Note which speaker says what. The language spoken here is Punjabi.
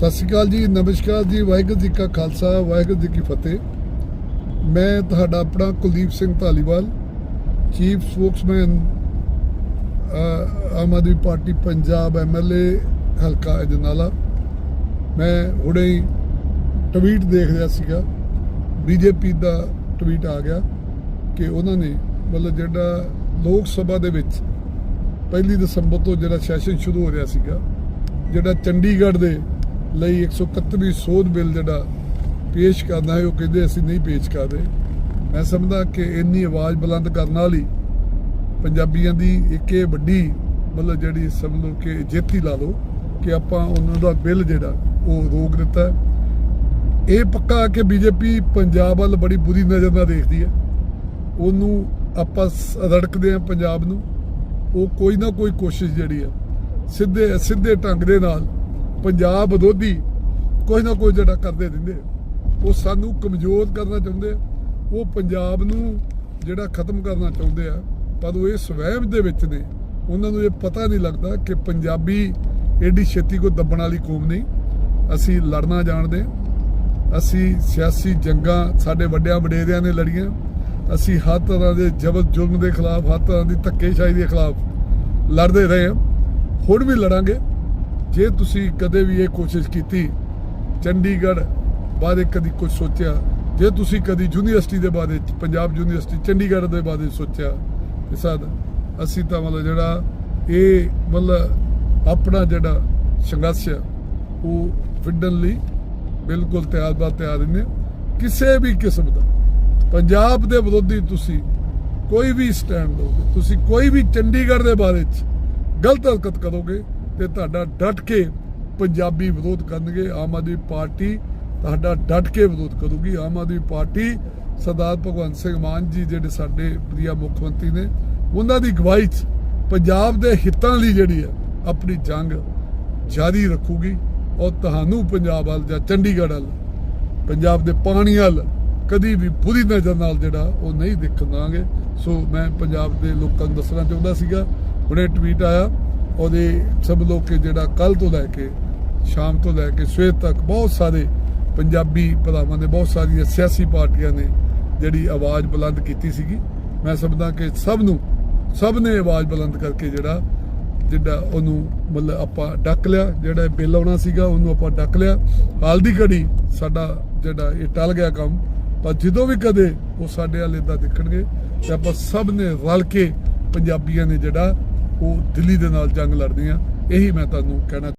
Speaker 1: ਸਤਿ ਸ਼੍ਰੀ ਅਕਾਲ ਜੀ, ਨਮਸਕਾਰ ਜੀ, ਵਾਹਿਗੁਰੂ ਜੀ ਕਾ ਖਾਲਸਾ, ਵਾਹਿਗੁਰੂ ਜੀ ਕੀ ਫਤਿਹ। ਮੈਂ ਤੁਹਾਡਾ ਆਪਣਾ Kuldeep Singh Dhaliwal, chief spokesman Aam Aadmi party Punjab MLA ਹਲਕਾ ਅਜਨਾਲਾ। ਮੈਂ ਹੁਣੇ ਹੀ ਟਵੀਟ ਦੇਖ ਰਿਹਾ ਸੀਗਾ ਬੀਜੇਪੀ ਦਾ ਟਵੀਟ ਆ ਗਿਆ ਕਿ ਉਹਨਾਂ ਨੇ ਮਤਲਬ ਜਿਹੜਾ ਲੋਕ ਸਭਾ ਦੇ ਵਿੱਚ ਪਹਿਲੀ ਦਸੰਬਰ ਤੋਂ ਜਿਹੜਾ ਸੈਸ਼ਨ ਸ਼ੁਰੂ ਹੋ ਰਿਹਾ ਸੀਗਾ, ਜਿਹੜਾ ਚੰਡੀਗੜ੍ਹ ਦੇ ਲਈ 131 ਸੋਧ ਬਿੱਲ ਜਿਹੜਾ ਪੇਸ਼ ਕਰਨਾ ਹੈ, ਉਹ ਕਹਿੰਦੇ ਅਸੀਂ ਨਹੀਂ ਪੇਸ਼ ਕਰ ਰਹੇ। ਮੈਂ ਸਮਝਦਾ ਕਿ ਇੰਨੀ ਆਵਾਜ਼ ਬੁਲੰਦ ਕਰਨ ਨਾਲ ਹੀ ਪੰਜਾਬੀਆਂ ਦੀ ਇੱਕ ਇਹ ਵੱਡੀ ਮਤਲਬ ਜਿਹੜੀ ਸਮਝ ਲਓ ਕਿ ਜਿੱਤ ਲਾ ਲਓ ਕਿ ਆਪਾਂ ਉਹਨਾਂ ਦਾ ਬਿੱਲ ਜਿਹੜਾ, ਉਹ ਰੋਕ ਦਿੱਤਾ ਇਹ ਪੱਕਾ ਕਿ ਬੀਜੇਪੀ ਪੰਜਾਬ ਵੱਲ ਬੜੀ ਬੁਰੀ ਨਜ਼ਰ ਨਾਲ ਦੇਖਦੀ ਹੈ। ਉਹਨੂੰ ਆਪਾਂ ਰੜਕਦੇ ਆ ਪੰਜਾਬ ਨੂੰ। ਉਹ ਕੋਈ ਨਾ ਕੋਈ ਕੋਸ਼ਿਸ਼ ਜਿਹੜੀ ਆ ਸਿੱਧੇ ਸਿੱਧੇ ਢੰਗ ਦੇ ਨਾਲ ਪੰਜਾਬ ਵਿਰੋਧੀ ਕੋਈ ਨਾ ਕੋਈ ਜਿਹੜਾ ਕਰਦੇ ਰਹਿੰਦੇ ਉਹ ਸਾਨੂੰ ਕਮਜ਼ੋਰ ਕਰਨਾ ਚਾਹੁੰਦੇ ਉਹ ਪੰਜਾਬ ਨੂੰ ਜਿਹੜਾ ਖਤਮ ਕਰਨਾ ਚਾਹੁੰਦੇ ਆ, ਪਰ ਉਹ ਇਹ ਵਹਿਮ ਦੇ ਵਿੱਚ ਨੇ। ਉਹਨਾਂ ਨੂੰ ਇਹ ਪਤਾ ਨਹੀਂ ਲੱਗਦਾ ਕਿ ਪੰਜਾਬੀ ਐਡੀ ਛੇਤੀ ਕੋ ਦੱਬਣ ਵਾਲੀ ਕੌਮ ਨਹੀਂ। ਅਸੀਂ ਲੜਨਾ ਜਾਣਦੇ ਅਸੀਂ ਸਿਆਸੀ ਜੰਗਾਂ ਸਾਡੇ ਵੱਡਿਆਂ ਵਡੇਰਿਆਂ ਨੇ ਲੜੀਆਂ। ਅਸੀਂ ਹਰ ਤਰ੍ਹਾਂ ਦੇ ਜ਼ਬਰ ਜ਼ੁਲਮ ਦੇ ਖਿਲਾਫ, ਹਰ ਤਰ੍ਹਾਂ ਦੀ ਧੱਕੇਸ਼ਾਹੀ ਦੇ ਖਿਲਾਫ ਲੜਦੇ ਰਹੇ ਹਾਂ ਹੁਣ ਵੀ ਲੜਾਂਗੇ। ਜੇ ਤੁਸੀਂ ਕਦੇ ਵੀ ਇਹ ਕੋਸ਼ਿਸ਼ ਕੀਤੀ ਚੰਡੀਗੜ੍ਹ ਬਾਰੇ ਕਦੀ ਕੁਝ ਸੋਚਿਆ? ਜੇ ਤੁਸੀਂ ਕਦੀ ਯੂਨੀਵਰਸਿਟੀ ਦੇ ਬਾਰੇ ਚ, ਪੰਜਾਬ ਯੂਨੀਵਰਸਿਟੀ ਚੰਡੀਗੜ੍ਹ ਦੇ ਬਾਰੇ ਸੋਚਿਆ? ਤੇ ਸਾਡ ਅਸੀਂ ਤਾਂ ਮਤਲਬ ਜਿਹੜਾ ਇਹ ਮਤਲਬ ਆਪਣਾ ਜਿਹੜਾ ਸੰਘਰਸ਼ ਆ ਉਹ ਵਿੱਢਣ ਲਈ ਬਿਲਕੁਲ ਤਿਆਰ ਬਾ ਤਿਆਰ ਨੇ। ਕਿਸੇ ਵੀ ਕਿਸਮ ਦਾ। ਪੰਜਾਬ ਦੇ ਵਿਰੋਧੀ ਤੁਸੀਂ ਕੋਈ ਵੀ ਸਟੈਂਡ ਲਓਗੇ ਤੁਸੀਂ ਕੋਈ ਵੀ ਚੰਡੀਗੜ੍ਹ ਦੇ ਬਾਰੇ ਚ ਗਲਤ ਹਰਕਤ ਕਰੋਗੇ ਤੇ ਤੁਹਾਡਾ ਡਟ ਕੇ ਪੰਜਾਬੀ ਵਿਰੋਧ ਕਰਨਗੇ ਆਮ ਆਦਮੀ ਪਾਰਟੀ, ਤੁਹਾਡਾ ਡਟ ਕੇ ਵਿਰੋਧ ਕਰੂਗੀ ਆਮ ਆਦਮੀ ਪਾਰਟੀ। ਸਰਦਾਰ ਭਗਵੰਤ ਸਿੰਘ ਮਾਨ ਜੀ ਜਿਹੜੇ ਸਾਡੇ ਪ੍ਰਿਆ ਮੁੱਖ ਮੰਤਰੀ ਨੇ, ਉਹਨਾਂ ਦੀ ਅਗਵਾਈ 'ਚ ਪੰਜਾਬ ਦੇ ਹਿੱਤਾਂ ਲਈ ਜਿਹੜੀ ਹੈ, ਆਪਣੀ ਜੰਗ ਜਾਰੀ ਰੱਖੂਗੀ ਔਰ ਤੁਹਾਨੂੰ ਪੰਜਾਬ ਵੱਲ ਜਾਂ ਚੰਡੀਗੜ੍ਹ ਵੱਲ, ਪੰਜਾਬ ਦੇ ਪਾਣੀ ਵੱਲ ਕਦੀ ਵੀ ਬੁਰੀ ਨਜ਼ਰ ਨਾਲ ਜਿਹੜਾ ਉਹ ਨਹੀਂ ਦੇਖਣ ਦਾਂਗੇ ਸੋ ਮੈਂ ਪੰਜਾਬ ਦੇ ਲੋਕਾਂ ਨੂੰ ਦੱਸਣਾ ਚਾਹੁੰਦਾ ਸੀਗਾ, ਹੁਣੇ ਟਵੀਟ ਆਇਆ। ਉਹਦੇ ਸਭ ਲੋਕ ਜਿਹੜਾ ਕੱਲ ਤੋਂ ਲੈ ਕੇ ਸ਼ਾਮ ਤੋਂ ਲੈ ਕੇ ਸਵੇਰ ਤੱਕ ਬਹੁਤ ਸਾਰੇ ਪੰਜਾਬੀ ਭਰਾਵਾਂ ਨੇ, ਬਹੁਤ ਸਾਰੀਆਂ ਸਿਆਸੀ ਪਾਰਟੀਆਂ ਨੇ ਜਿਹੜੀ ਆਵਾਜ਼ ਬੁਲੰਦ ਕੀਤੀ ਸੀਗੀ। ਮੈਂ ਸਮਝਦਾ ਕਿ ਸਭ ਨੂੰ, ਸਭ ਨੇ ਆਵਾਜ਼ ਬੁਲੰਦ ਕਰਕੇ ਜਿਹੜਾ ਜਿਹੜਾ ਉਹਨੂੰ ਮਤਲਬ ਆਪਾਂ ਡੱਕ ਲਿਆ, ਜਿਹੜਾ ਬਿੱਲ ਆਉਣਾ ਸੀਗਾ ਉਹਨੂੰ ਆਪਾਂ ਡੱਕ ਲਿਆ। ਹਾਲ ਦੀ ਘੜੀ ਸਾਡਾ ਜਿਹੜਾ ਇਹ ਟਲ ਗਿਆ ਕੰਮ, ਪਰ ਜਦੋਂ ਵੀ ਕਦੇ ਉਹ ਸਾਡੇ ਵਾਲੇ ਦਾ ਦਿਖਣਗੇ, ਤੇ ਆਪਾਂ ਸਭ ਨੇ ਰਲ ਕੇ ਪੰਜਾਬੀਆਂ ਨੇ ਜਿਹੜਾ ਉਹ ਦਿੱਲੀ ਦੇ ਨਾਲ ਜੰਗ ਲੜਨੀ ਆ ਇਹੀ ਮੈਂ ਤੁਹਾਨੂੰ ਕਹਿਣਾ